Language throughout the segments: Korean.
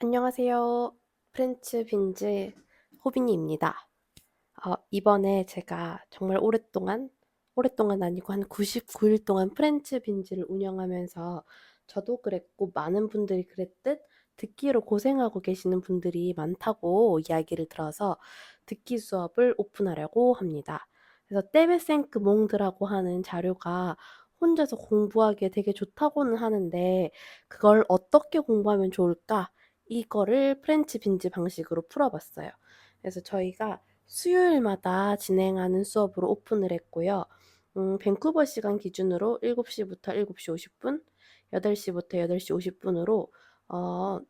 안녕하세요. 프렌치 빈즈 호빈이입니다. 어, 이번에 제가 정말 오랫동안, 오랫동안 아니고 한 99일 동안 프렌치 빈즈를 운영하면서 저도 그랬고 많은 분들이 그랬듯 듣기로 고생하고 계시는 분들이 많다고 이야기를 들어서 듣기 수업을 오픈하려고 합니다. 그래서 떼베생크 몽드라고 하는 자료가 혼자서 공부하기에 되게 좋다고는 하는데 그걸 어떻게 공부하면 좋을까? 이거를 프렌치 빈즈 방식으로 풀어봤어요. 그래서 저희가 수요일마다 진행하는 수업으로 오픈을 했고요. 음, 밴쿠버 시간 기준으로 7시부터 7시 50분, 8시부터 8시 50분으로 어,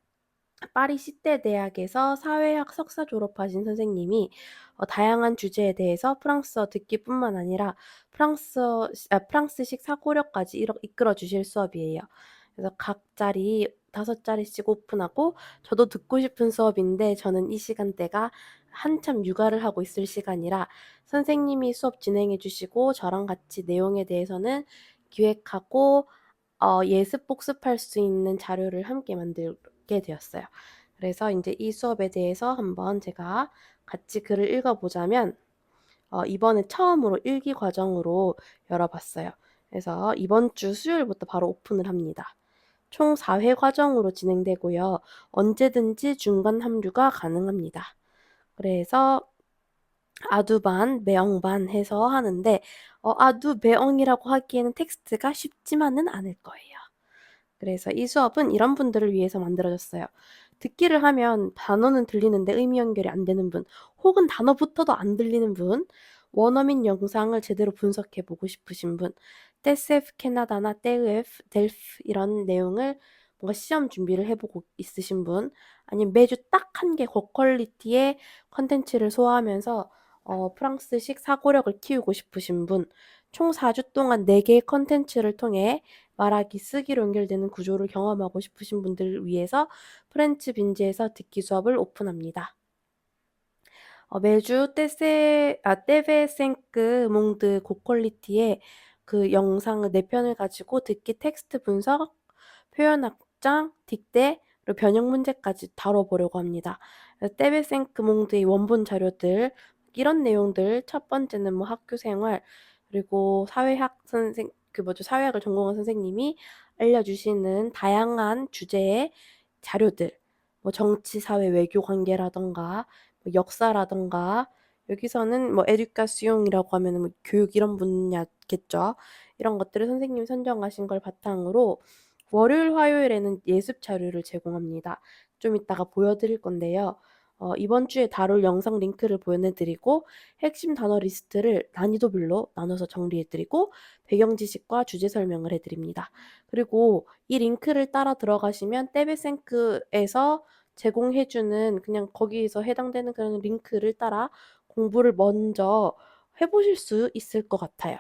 파리 시대 대학에서 사회학 석사 졸업하신 선생님이 어, 다양한 주제에 대해서 프랑스어 듣기뿐만 아니라 프랑스어, 아, 프랑스식 사고력까지 이끌어 주실 수업이에요. 그래서 각 자리 다섯 자리씩 오픈하고 저도 듣고 싶은 수업인데 저는 이 시간대가 한참 육아를 하고 있을 시간이라 선생님이 수업 진행해 주시고 저랑 같이 내용에 대해서는 기획하고 어, 예습 복습할 수 있는 자료를 함께 만들게 되었어요. 그래서 이제 이 수업에 대해서 한번 제가 같이 글을 읽어보자면 어, 이번에 처음으로 일기 과정으로 열어봤어요. 그래서 이번 주 수요일부터 바로 오픈을 합니다. 총 4회 과정으로 진행되고요. 언제든지 중간 합류가 가능합니다. 그래서 아두반, 매엉반 해서 하는데 어, 아두, 매엉이라고 하기에는 텍스트가 쉽지만은 않을 거예요. 그래서 이 수업은 이런 분들을 위해서 만들어졌어요. 듣기를 하면 단어는 들리는데 의미 연결이 안 되는 분, 혹은 단어부터도 안 들리는 분, 원어민 영상을 제대로 분석해 보고 싶으신 분, 떼세프 캐나다나 떼으프, 델프 이런 내용을 뭔가 시험 준비를 해보고 있으신 분, 아니면 매주 딱 한 개 고퀄리티의 컨텐츠를 소화하면서 어, 프랑스식 사고력을 키우고 싶으신 분, 총 4주 동안 4개의 컨텐츠를 통해 말하기, 쓰기로 연결되는 구조를 경험하고 싶으신 분들을 위해서 프렌치 빈지에서 듣기 수업을 오픈합니다. 어, 매주 떼세, 아, 떼베생크 몽드 고퀄리티의 그 영상을 네 편을 가지고 듣기 텍스트 분석, 표현 확장, 딕대, 그리고 변형 문제까지 다뤄보려고 합니다. 떼베생크 몽드의 원본 자료들, 이런 내용들, 첫 번째는 뭐 학교 생활, 그리고 사회학 선생, 그 뭐죠, 사회학을 전공한 선생님이 알려주시는 다양한 주제의 자료들, 뭐 정치, 사회, 외교 관계라던가, 뭐 역사라던가 여기서는 뭐 에듀카스용이라고 하면은 뭐 교육 이런 분야겠죠. 이런 것들을 선생님이 선정하신 걸 바탕으로 월요일, 화요일에는 예습 자료를 제공합니다. 좀 이따가 보여드릴 건데요. 어, 이번 주에 다룰 영상 링크를 보내드리고 핵심 단어 리스트를 난이도별로 나눠서 정리해드리고 배경 지식과 주제 설명을 해드립니다. 그리고 이 링크를 따라 들어가시면 떼베생크에서 제공해주는 그냥 거기에서 해당되는 그런 링크를 따라 공부를 먼저 해보실 수 있을 것 같아요.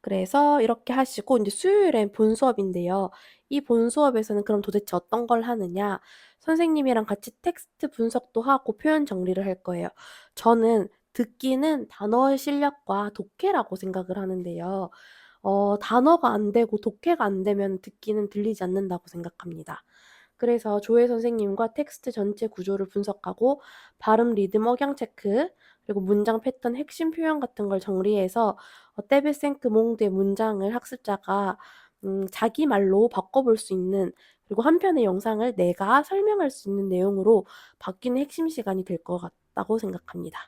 그래서 이렇게 하시고 이제 수요일엔 본 수업인데요. 이 본 수업에서는 그럼 도대체 어떤 걸 하느냐? 선생님이랑 같이 텍스트 분석도 하고 표현 정리를 할 거예요. 저는 듣기는 단어의 실력과 독해라고 생각을 하는데요. 어, 단어가 안 되고 독해가 안 되면 듣기는 들리지 않는다고 생각합니다. 그래서 조혜 선생님과 텍스트 전체 구조를 분석하고 발음, 리듬, 억양 체크, 그리고 문장 패턴, 핵심 표현 같은 걸 정리해서 어, 떼베생크 몽드의 문장을 학습자가 음, 자기 말로 바꿔볼 수 있는 그리고 한 편의 영상을 내가 설명할 수 있는 내용으로 바뀌는 핵심 시간이 될 것 같다고 생각합니다.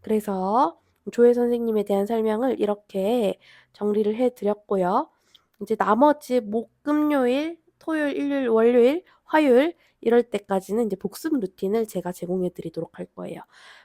그래서 조혜 선생님에 대한 설명을 이렇게 정리를 해드렸고요. 이제 나머지 목, 금요일, 토요일, 일요일, 월요일, 화요일 이럴 때까지는 이제 복습 루틴을 제가 제공해 드리도록 할 거예요.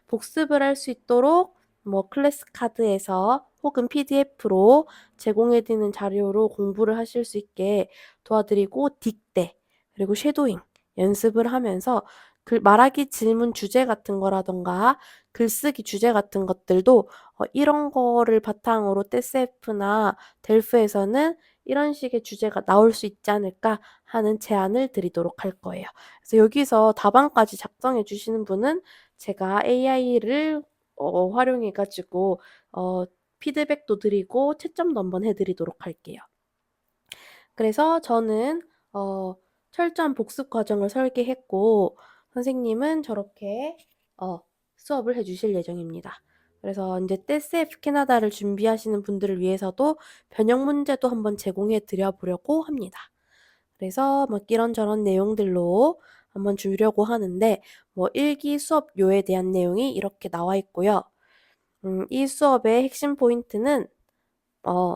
복습을 할 수 있도록 뭐 클래스 카드에서 혹은 PDF로 제공해 드리는 자료로 공부를 하실 수 있게 도와드리고 딕대 그리고 쉐도잉 연습을 하면서 글 말하기 질문 주제 같은 거라던가 글쓰기 주제 같은 것들도 어, 이런 거를 바탕으로 떼세프나 델프에서는 이런 식의 주제가 나올 수 있지 않을까 하는 제안을 드리도록 할 거예요. 그래서 여기서 답안까지 작성해 주시는 분은 제가 AI를 어, 활용해 가지고 어, 피드백도 드리고 채점도 한번 해드리도록 할게요. 그래서 저는 어, 철저한 복습 과정을 설계했고 선생님은 저렇게 어, 수업을 해주실 예정입니다. 그래서 이제 떼스F 캐나다를 준비하시는 분들을 위해서도 변형 문제도 한번 제공해 드려 보려고 합니다. 그래서 뭐 이런저런 내용들로 한번 주려고 하는데 뭐 일기 수업료에 대한 내용이 이렇게 나와 있고요. 음, 이 수업의 핵심 포인트는 어,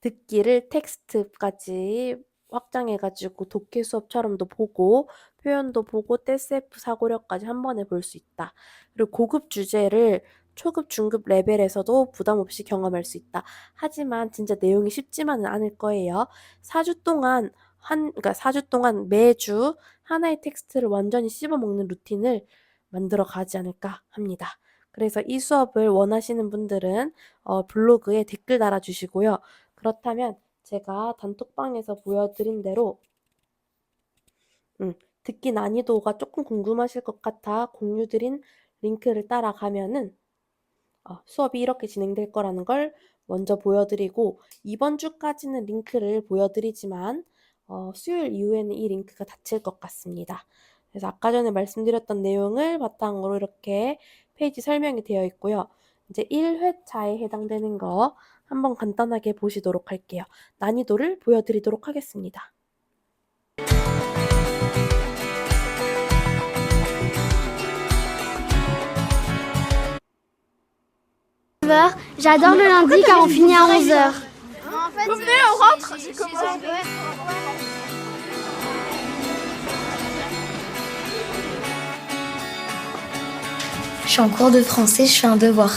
듣기를 텍스트까지 확장해가지고 독해 수업처럼도 보고 표현도 보고 떼스F 사고력까지 한 번에 볼 수 있다. 그리고 고급 주제를 초급, 중급 레벨에서도 부담 없이 경험할 수 있다. 하지만 진짜 내용이 쉽지만은 않을 거예요. 4주 동안 한, 그러니까 4주 동안 매주 하나의 텍스트를 완전히 씹어 먹는 루틴을 만들어 가지 않을까 합니다. 그래서 이 수업을 원하시는 분들은 어, 블로그에 댓글 달아주시고요. 그렇다면 제가 단톡방에서 보여드린 대로 음, 듣기 난이도가 조금 궁금하실 것 같아 공유드린 링크를 따라가면은 어, 수업이 이렇게 진행될 거라는 걸 먼저 보여드리고 이번 주까지는 링크를 보여드리지만 어, 수요일 이후에는 이 링크가 닫힐 것 같습니다. 그래서 아까 전에 말씀드렸던 내용을 바탕으로 이렇게 페이지 설명이 되어 있고요. 이제 1회차에 해당되는 거 한번 간단하게 보시도록 할게요. 난이도를 보여드리도록 하겠습니다. J'adore le lundi car on finit à 11h. Venez, on rentre Je suis en cours de français, je fais un devoir.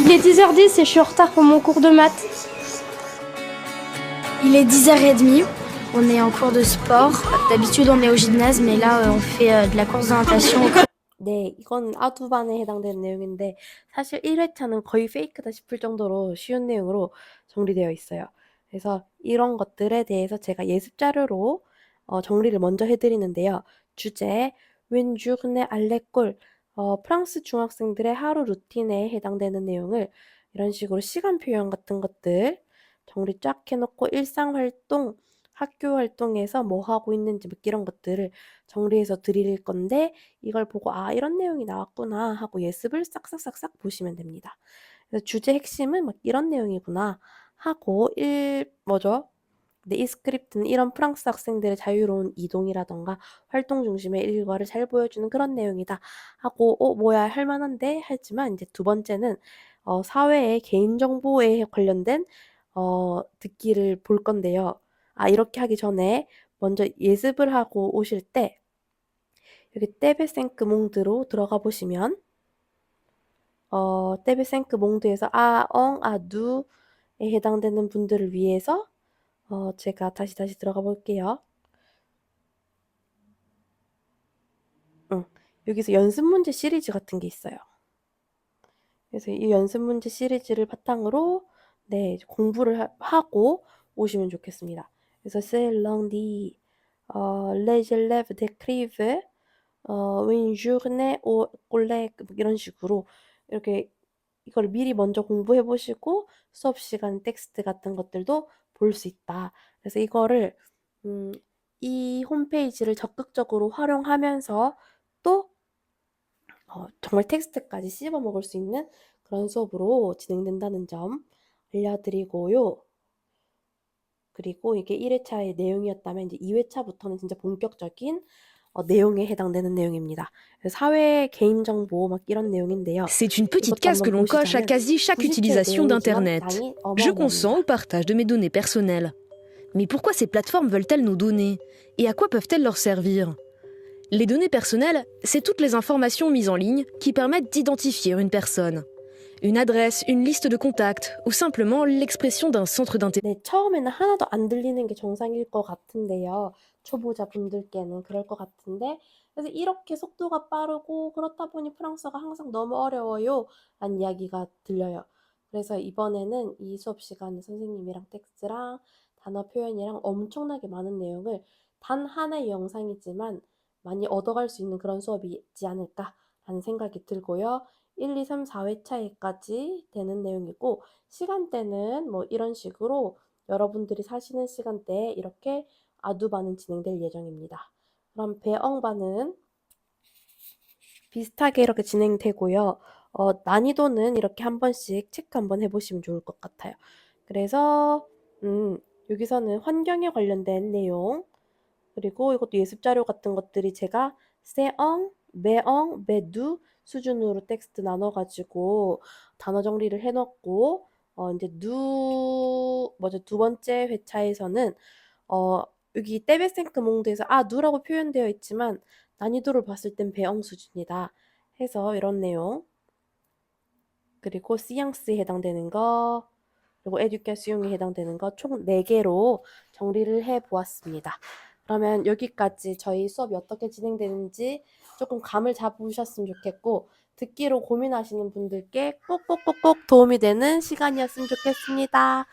Il est 10h10 et je suis en retard pour mon cours de maths. Il est 10h30, on est en cours de sport. D'habitude on est au gymnase mais là euh, on fait euh, de la course de natation. 네, 이건 아두반에 해당되는 내용인데 사실 1회차는 거의 페이크다 싶을 정도로 쉬운 내용으로 정리되어 있어요. 그래서 이런 것들에 대해서 제가 예습 자료로 어, 정리를 먼저 해드리는데요. 주제, 웬 주그네 알레꼴, 어, 프랑스 중학생들의 하루 루틴에 해당되는 내용을 이런 식으로 시간 표현 같은 것들 정리 쫙 해놓고 일상 활동, 학교 활동에서 뭐 하고 있는지 뭐 이런 것들을 정리해서 드릴 건데 이걸 보고 아 이런 내용이 나왔구나 하고 예습을 싹싹싹싹 보시면 됩니다. 그래서 주제 핵심은 막 이런 내용이구나 하고 일 뭐죠? 근데 이 스크립트는 이런 프랑스 학생들의 자유로운 이동이라던가 활동 중심의 일과를 잘 보여주는 그런 내용이다 하고 어 뭐야 할 만한데 하지만 이제 두 번째는 어, 사회의 개인정보에 관련된 어, 듣기를 볼 건데요. 아 이렇게 하기 전에 먼저 예습을 하고 오실 때 여기 떼베생크 몽드로 들어가 보시면 어, 떼베생크 몽드에서 아, 엉, 아, 누에 해당되는 분들을 위해서 어, 제가 다시 다시 들어가 볼게요. 응, 여기서 연습 문제 시리즈 같은 게 있어요. 그래서 이 연습 문제 시리즈를 바탕으로 네, 공부를 하, 하고 오시면 좋겠습니다. 그래서 c'est lundi, 어, les élèves décrivent 어, une journée au collègue 이런 식으로 이렇게 이걸 미리 먼저 공부해 보시고 수업 시간 텍스트 같은 것들도 볼 수 있다. 그래서 이거를 음, 이 홈페이지를 적극적으로 활용하면서 또 어, 정말 텍스트까지 씹어 먹을 수 있는 그런 수업으로 진행된다는 점 알려드리고요. 그리고 이게 1회차의 내용이었다면 이제 2회차부터는 진짜 본격적인 어, 내용에 해당되는 내용입니다. 사회 개인 정보 막 이런 내용인데요. C'est une petite 이것도 case que 한번 l'on coche à 보시자면 quasi chaque 구시체 utilisation 내용이지만 d'Internet. 양이 Je 어마어마합니다. consens au partage de mes données personnelles. Mais pourquoi ces plateformes veulent-elles nos données Et à quoi peuvent-elles leur servir Les données personnelles, c'est toutes les informations mises en ligne qui permettent d'identifier une personne. Une adresse, une liste de contacts ou simplement l'expression d'un centre d'intérêt. 네, 처음에는 하나도 안 들리는 게 정상일 것 같은데요. 초보자 분들께는 그럴 것 같은데, 그래서 이렇게 속도가 빠르고 그렇다 보니 프랑스어가 항상 너무 어려워요. 라는 이야기가 들려요. 그래서 이번에는 이 수업 시간에 선생님이랑 텍스트랑 단어 표현이랑 엄청나게 많은 내용을 단 하나의 영상이지만 많이 얻어갈 수 있는 그런 수업이지 않을까라는 생각이 들고요. 1, 2, 3, 4회차에까지 되는 내용이고 시간대는 뭐 이런 식으로 여러분들이 사시는 시간대에 이렇게 아두반은 진행될 예정입니다. 그럼 배엉반은 비슷하게 이렇게 진행되고요. 어, 난이도는 이렇게 한 번씩 체크 한번 해보시면 좋을 것 같아요. 그래서 음, 여기서는 환경에 관련된 내용 그리고 이것도 예습 자료 같은 것들이 제가 세엉, 매엉, 매두 수준으로 텍스트 나눠가지고 단어 정리를 해놓고 어, 이제 누 뭐죠 두 번째 회차에서는 어, 여기 떼베생크 몽드에서 아 누라고 표현되어 있지만 난이도를 봤을 땐 배엉 수준이다 해서 이런 내용 그리고 시앙스에 해당되는 거 그리고 에듀케이션에 해당되는 거 총 4개로 정리를 해 보았습니다. 그러면 여기까지 저희 수업이 어떻게 진행되는지 조금 감을 잡으셨으면 좋겠고 듣기로 고민하시는 분들께 꼭꼭꼭꼭 도움이 되는 시간이었으면 좋겠습니다.